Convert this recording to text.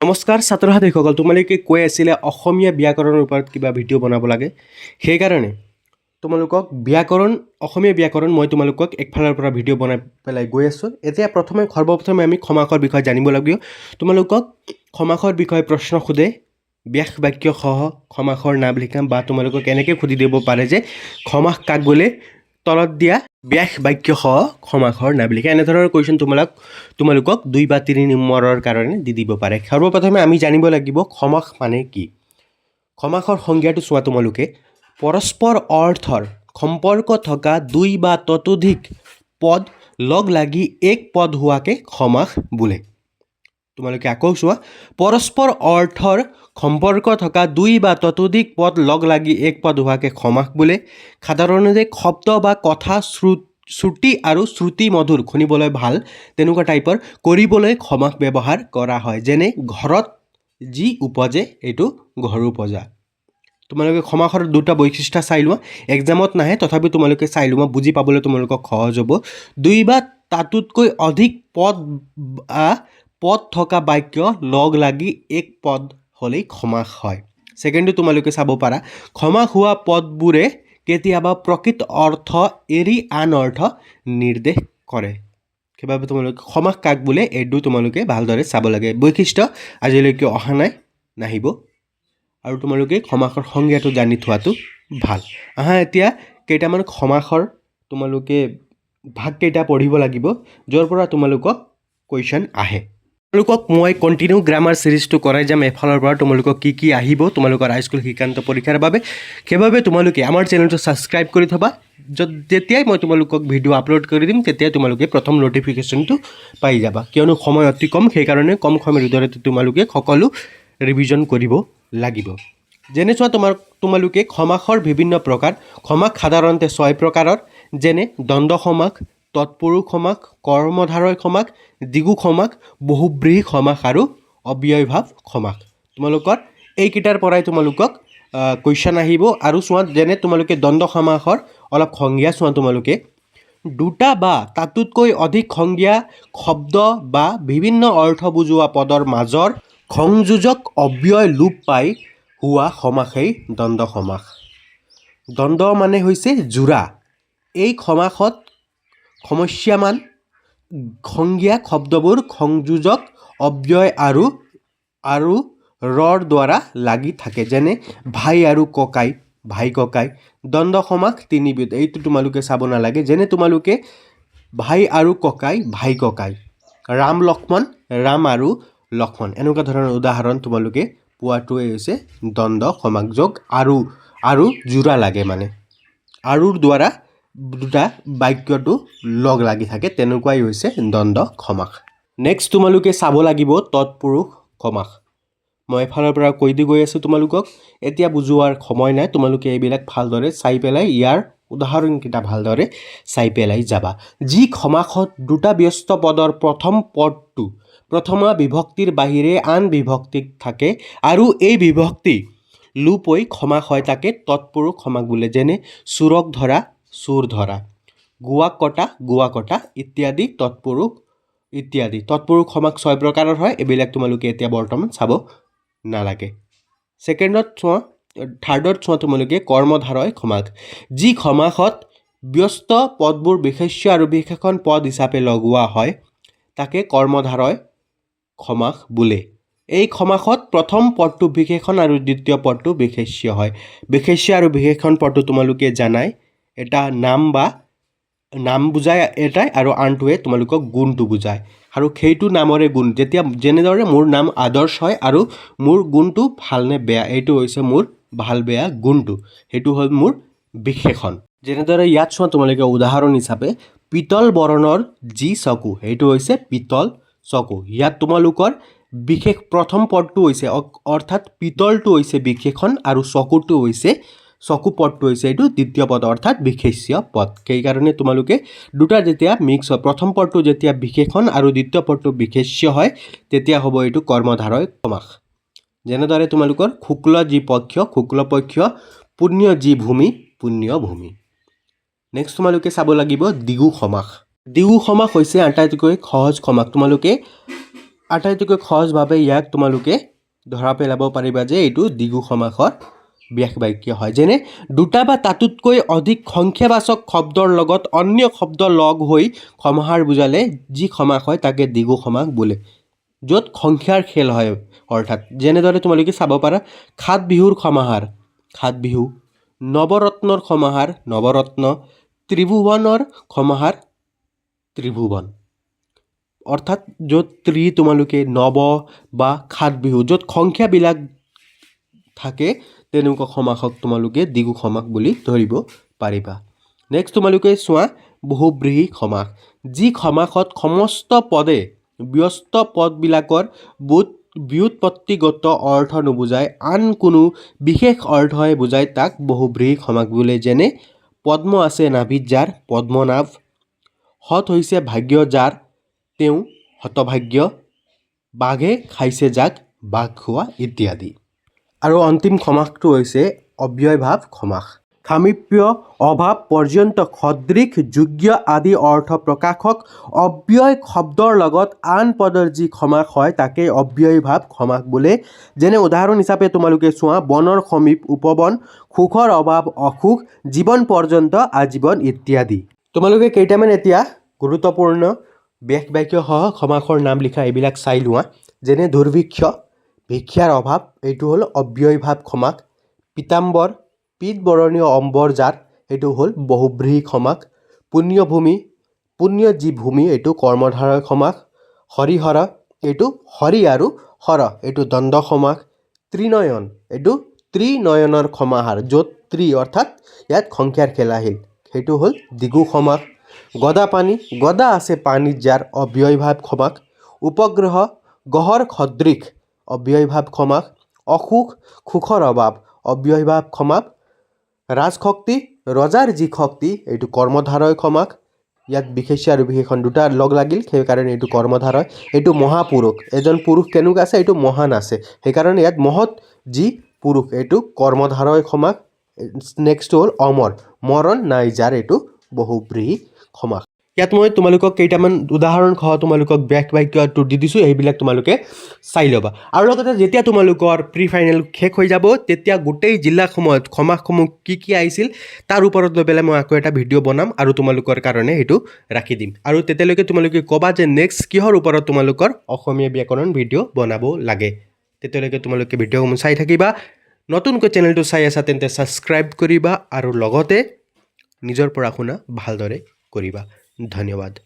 নমস্কাৰ ছাত্ৰ ছাত্ৰীসকল তোমালোকে কৈ আছিলে অসমীয়া ব্যাকৰণৰ ওপৰত কিবা ভিডিঅ' বনাব লাগে। সেইকাৰণে তোমালোকক ব্যাকৰণ, অসমীয়া ব্যাকৰণ মই তোমালোকক একফালৰ পৰা ভিডিঅ' বনাই পেলাই গৈ আছোঁ। এতিয়া প্ৰথমে, সৰ্বপ্ৰথমে আমি সমাসৰ বিষয়ে জানিব লাগিব। তোমালোকক সমাসৰ বিষয়ে প্ৰশ্ন সোধে, ব্যাস বাক্যসহ সমাসৰ নাম লিখাম বা তোমালোকক এনেকৈ সুধি দিব পাৰে যে সমাস কাক বোলে? তলত দিয়া ব্যাস বাক্যসহ সমাসৰ নাম নাবিলিকা এনেধৰণৰ কুৱেশ্যন তোমালোক তোমালোকক দুই বা তিনি নম্বৰৰ কাৰণে দি দিব পাৰে। সৰ্বপ্ৰথমে আমি জানিব লাগিব ক্ষমাস মানে কি। ক্ষমাসৰ সংজ্ঞাটো চোৱা তোমালোকে। পৰস্পৰ অৰ্থৰ সম্পৰ্ক থকা দুই বা ততোধিক পদ লগ লাগি এক পদ হোৱাকে ক্ষমাস বোলে। তোমালোকে আকৌ চোৱা। পৰস্পৰ অৰ্থৰ সম্পৰ্ক থকা দুই বা ততোধিক পদ লগ লাগি এক পদ হোৱাকে সমাস বোলে। সাধাৰণতে শব্দ বা কথা শ্ৰুত শ্ৰুতি আৰু শ্ৰুতি মধুৰ শুনিবলৈ ভালো, তেনেকুৱা টাইপৰ কৰিবলৈ সমাস ব্যৱহাৰ কৰা হয়। যেনে ঘৰত যি উপজে এইটো ঘৰ উপজা। তোমালোকে সমাসৰ দুটা বৈশিষ্ট্য চাই লোৱা। এক্সামত নাহে, তথাপি তোমালোকে চাই লোৱা, বুজি পাবলৈ তোমালোকক সহজ হ'ব। দুই বা তাতোতকৈ অধিক পদ বা পদ থকা বাক্য লগ লাগি এক পদ হ'লেই সমাস হয়। ছেকেণ্ডটো তোমালোকে চাব পাৰা সমাস হোৱা পদবোৰে কেতিয়াবা প্ৰকৃত অৰ্থ এৰি আন অৰ্থ নিৰ্দেশ কৰে। সেইবাবে তোমালোকে সমাস কাক বোলে, এইটো তোমালোকে ভালদৰে চাব লাগে। বৈশিষ্ট্য, আজিলৈকে অহা নাই, নাহিব। আৰু তোমালোকে সমাসৰ সংজ্ঞাটো জানি থোৱাটো ভালো। আহা, এতিয়া কেইটামান সমাসৰ তোমালোকে ভাগকেইটা পঢ়িব লাগিব, য'ৰ পৰা তোমালোকক কুৱেশ্যন আহে। তোমালোকক মই কণ্টিনিউ গ্ৰামাৰ ছিৰিজটো কৰাই যাম। এফালৰ পৰা তোমালোকক কি কি আহিব, তোমালোকৰ হাইস্কুল শিক্ষান্ত পৰীক্ষাৰ বাবে। সেইবাবে তোমালোকে আমাৰ চেনেলটো ছাবস্ক্ৰাইব কৰি থবা। য'ত যেতিয়াই মই তোমালোকক ভিডিঅ' আপলোড কৰি দিম, তেতিয়াই তোমালোকে প্ৰথম ন'টিফিকেশ্যনটো পাই যাবা। কিয়নো সময় অতি কম, সেইকাৰণে কম সময়ৰ ভিতৰতে তোমালোকে সকলো ৰিভিজন কৰিব লাগিব। যেনে চোৱা, তোমাৰ, তোমালোকে সমাসৰ বিভিন্ন প্ৰকাৰ সমাস সাধাৰণতে ছয় প্ৰকাৰৰ। যেনে, দ্বন্দ্ব সমাস তৎপুৰুষ সমাস, কৰ্মধাৰয় সমাস দ্বিগু সমাস, বহুব্ৰীহি সমাস আৰু অব্যয়ভাৱ সমাস। তোমালোকৰ এইকেইটাৰ পৰাই তোমালোকক কুৱেশ্যন আহিব আৰু চোৱা যেনে তোমালোকে দ্বন্দ্ব সমাসৰ অলপ সংজ্ঞা চোৱা তোমালোকে। দুটা বা তাতোতকৈ অধিক সংজ্ঞা, শব্দ বা বিভিন্ন অৰ্থ বুজোৱা পদৰ মাজৰ সংযোজক অব্যয় লোপ পাই হোৱা সমাসেই দ্বন্দ্ব সমাস। দ্বন্দ্ব মানে হৈছে যোৰা এই সমাসত সমস্যামান সংজ্ঞা শব্দবোৰ সংযোজক অব্যয় আৰু আৰু ৰৰ দ্বাৰা লাগি থাকে, যেনে ভাই আৰু ককাই, ভাই ককাই, দ্বন্দ্ব সমাস তিনিবিধ এইটো তোমালোকে চাব নালাগে, যেনে তোমালোকে ভাই আৰু ককাই, ভাই ককাই, ৰাম লক্ষ্মণ, ৰাম আৰু লক্ষ্মণ। এনেকুৱা ধৰণৰ উদাহৰণ তোমালোকে পোৱাটোৱে হৈছে দ্বন্দ্ব সমাসযোগ, আৰু আৰু যোৰা লাগে মানে। আৰুৰ দ্বাৰা দুটা বাক্যটো লগ লাগি থাকে, তেনেকুৱাই হৈছে দ্বন্দ্ব সমাস নেক্সট তোমালোকে চাব লাগিব তৎপুৰুষ সমাস মই এফালৰ পৰা কৈ দি গৈ আছোঁ তোমালোকক। এতিয়া বুজোৱাৰ সময় নাই, তোমালোকে এইবিলাক ভালদৰে চাই পেলাই, ইয়াৰ উদাহৰণকেইটা ভালদৰে চাই পেলাই যাবা। যি সমাসত দুটা ব্যস্ত পদৰ প্ৰথম পদটো, প্ৰথমা বিভক্তিৰ বাহিৰে আন বিভক্তি থাকে, আৰু এই বিভক্তি লোপ হৈ সমাস হয়, তাকে তৎপুৰুষ সমাস বোলে। যেনে চোৰক ধৰা চোৰ ধৰা গোৱাক কটা, গোৱা কটা, ইত্যাদি, তৎপুৰুষ ইত্যাদি। তৎপুৰুষ সমাস ছয় প্ৰকাৰৰ হয়, এইবিলাক তোমালোকে এতিয়া বৰ্তমান চাব নালাগে। ছেকেণ্ডত চোৱা, থাৰ্ডত চোৱা তোমালোকে কৰ্মধাৰয় সমাস। যি সমাসত ব্যস্ত পদবোৰ বিশেষ্য আৰু বিশেষণ পদ হিচাপে লগোৱা হয়, তাকে কৰ্মধাৰয় সমাস বোলে। এই সমাসত প্ৰথম পদটো বিশেষণ আৰু দ্বিতীয় পদটো বিশেষ্য হয়। বিশেষ্য আৰু বিশেষণ পদটো তোমালোকে জানাই। এটা নাম বা নাম বুজায় এটাই আৰু আনটোৱে তোমালোকক গুণটো বুজায়। আৰু সেইটো নামৰে গুণ, যেতিয়া যেনেদৰে মোৰ নাম আদৰ্শ হয় আৰু মোৰ গুণটো ভালনে বেয়া, এইটো হৈছে মোৰ ভালো বেয়া গুণটো। সেইটো হ'ল মোৰ বিশেষণ। যেনেদৰে ইয়াত চোৱা তোমালোকে উদাহৰণ হিচাপে, পিতল বৰণৰ যি চকু, সেইটো হৈছে পিতল চকু। ইয়াত তোমালোকৰ বিশেষ প্ৰথম পদটো হৈছে অৰ্থাৎ পিতলটো হৈছে বিশেষণ আৰু চকুটো হৈছে চকু পদটো হৈছে এইটো দ্বিতীয় পদ, অৰ্থাৎ বিশেষ্য পদ। সেইকাৰণে তোমালোকে দুটা যেতিয়া মিক্স হয়, প্ৰথম পদটো যেতিয়া বিশেষণ আৰু দ্বিতীয় পদটো বিশেষ্য হয়, তেতিয়া হ'ব এইটো কৰ্মধাৰয় সমাস যেনেদৰে তোমালোকৰ শুক্ল যি পক্ষ, শুক্ল পক্ষ, পুণ্য যি ভূমি, পুণ্য ভূমি। নেক্সট তোমালোকে চাব লাগিব দ্বিগু সমাস। দ্বিগু সমাস হৈছে আটাইতকৈ সহজ সমাস। তোমালোকে আটাইতকৈ সহজভাৱে ইয়াক তোমালোকে ধৰা পেলাব পাৰিবা যে এইটো দ্বিগু সমাসৰ ব্যাস বাক্য হয়। যেনে, দুটা বা তাতোতকৈ অধিক সংখ্যাবাচক শব্দৰ লগত অন্য শব্দ লগ হৈ সমাহাৰ বুজালে, যি সমাস হয় তাকে দ্বিগু সমাস বোলে। য'ত সংখ্যাৰ খেল হয়, অৰ্থাৎ যেনেদৰে তোমালোকে চাব পাৰা সাত বিহুৰ সমাহাৰ সাত বিহু, নৱৰত্নৰ সমাহাৰ নৱৰত্ন, ত্ৰিভুৱনৰ সমাহাৰ ত্ৰিভুৱন। অৰ্থাৎ য'ত ত্ৰি তোমালোকে নৱ বা সাত বিহু, য'ত সংখ্যাবিলাক থাকে তেনেকুৱা সমাসক তোমালোকে দ্বিগু সমাস বুলি ধৰিব পাৰিবা। নেক্সট তোমালোকে চোৱা, বহুব্ৰীহি সমাস যি সমাসত সমস্ত পদে ব্যস্ত পদবিলাকৰ বুট ব্যুৎপত্তিগত অৰ্থ নুবুজায় আন কোনো বিশেষ অৰ্থহে বুজায় তাক বহুব্ৰীহি সমাস বোলে, যেনে পদ্ম আছে নাভিত যাৰ, পদ্মনাভ সৎ হৈছে ভাগ্য যাৰ, তেওঁ হতভাগ্য, বাঘে খাইছে যাক বাঘ খোৱা ইত্যাদি। আৰু অন্তিম সমাসটো হৈছে অব্যয়ভাৱ সমাস সামীপ্য অভাৱ পৰ্যন্ত সদৃশ যোগ্য আদি অৰ্থ প্ৰকাশক অব্যয় শব্দৰ লগত আন পদৰ যি সমাস হয় তাকে অব্যয়ভাৱ সমাস বোলে। যেনে উদাহৰণ হিচাপে তোমালোকে চোৱা বনৰ সমীপ উপবন সুখৰ অভাৱ অসুখ জীৱন পৰ্যন্ত আজীৱন ইত্যাদি। তোমালোকে কেইটামান এতিয়া গুৰুত্বপূৰ্ণ ব্যাস বাক্যসহ সমাসৰ নাম লিখা এইবিলাক চাই লোৱা। যেনে দুৰ্ভিক্ষ ভিক্ষাৰ অভাৱ এইটো হ'ল অব্যয়ভাৱ সমাস পীতাম্বৰ পীত বৰণীয় অম্বৰ জাত এইটো হ'ল বহুব্ৰীহি সমাস পুণ্যভূমি পুণ্য যি ভূমি এইটো কৰ্মধাৰয় সমাস হৰিহৰ এইটো হৰি আৰু হৰ এইটো দ্বন্দ্ব সমাস ত্ৰিনয়ন এইটো ত্ৰিনয়নৰ সমাহাৰ য'ত ত্ৰি অৰ্থাৎ ইয়াত সংখ্যাৰ খেল আহিল। সেইটো হ'ল দ্বিগু সমাস গদা পানী গদা আছে পানীত যাৰ অব্যয়ভাৱ সমাস উপগ্ৰহ গহৰ সদৃশ অব্যয়ভাৱ সমাস অসুখ সুখৰ অভাৱ অব্যয়ভাৱ সমাস ৰাজশক্তি, ৰজাৰ যি শক্তি, এইটো কৰ্মধাৰয় সমাস ইয়াত বিশেষ্য আৰু বিশেষণ দুটা লগ লাগিল, সেইকাৰণে এইটো কৰ্মধাৰয়, এইটো মহাপুৰুষ, এজন পুৰুষ কেনেকুৱা আছে, এইটো মহান আছে, সেইকাৰণে ইয়াত মহৎ যি পুৰুষ, এইটো কৰ্মধাৰয় সমাস নেক্সট হ'ল অমৰ, মৰণ নাই যাৰ, এইটো বহুব্ৰীহি সমাস ইয়াত মই তোমালোকক কেইটামান উদাহৰণসহ তোমালোকক ব্যাস বাক্যটো দি দিছোঁ সেইবিলাক তোমালোকে চাই ল'বা। আৰু লগতে যেতিয়া তোমালোকৰ প্ৰি ফাইনেল শেষ হৈ যাব, তেতিয়া গোটেই জিলাসমূহত সমাসসমূহ কি কি আহিছিল, তাৰ ওপৰত লৈ পেলাই মই আকৌ এটা ভিডিঅ' বনাম আৰু তোমালোকৰ কাৰণে সেইটো ৰাখি দিম। আৰু তেতিয়ালৈকে তোমালোকে ক'বা যে নেক্সট কিহৰ ওপৰত তোমালোকৰ অসমীয়া ব্যাকৰণ ভিডিঅ' বনাব লাগে। তেতিয়ালৈকে তোমালোকে ভিডিঅ'সমূহ চাই থাকিবা। নতুনকৈ চেনেলটো চাই আছা তেন্তে ছাবস্ক্ৰাইব কৰিবা আৰু লগতে নিজৰ পঢ়া শুনা ভালদৰে কৰিবা। धन्यवाद।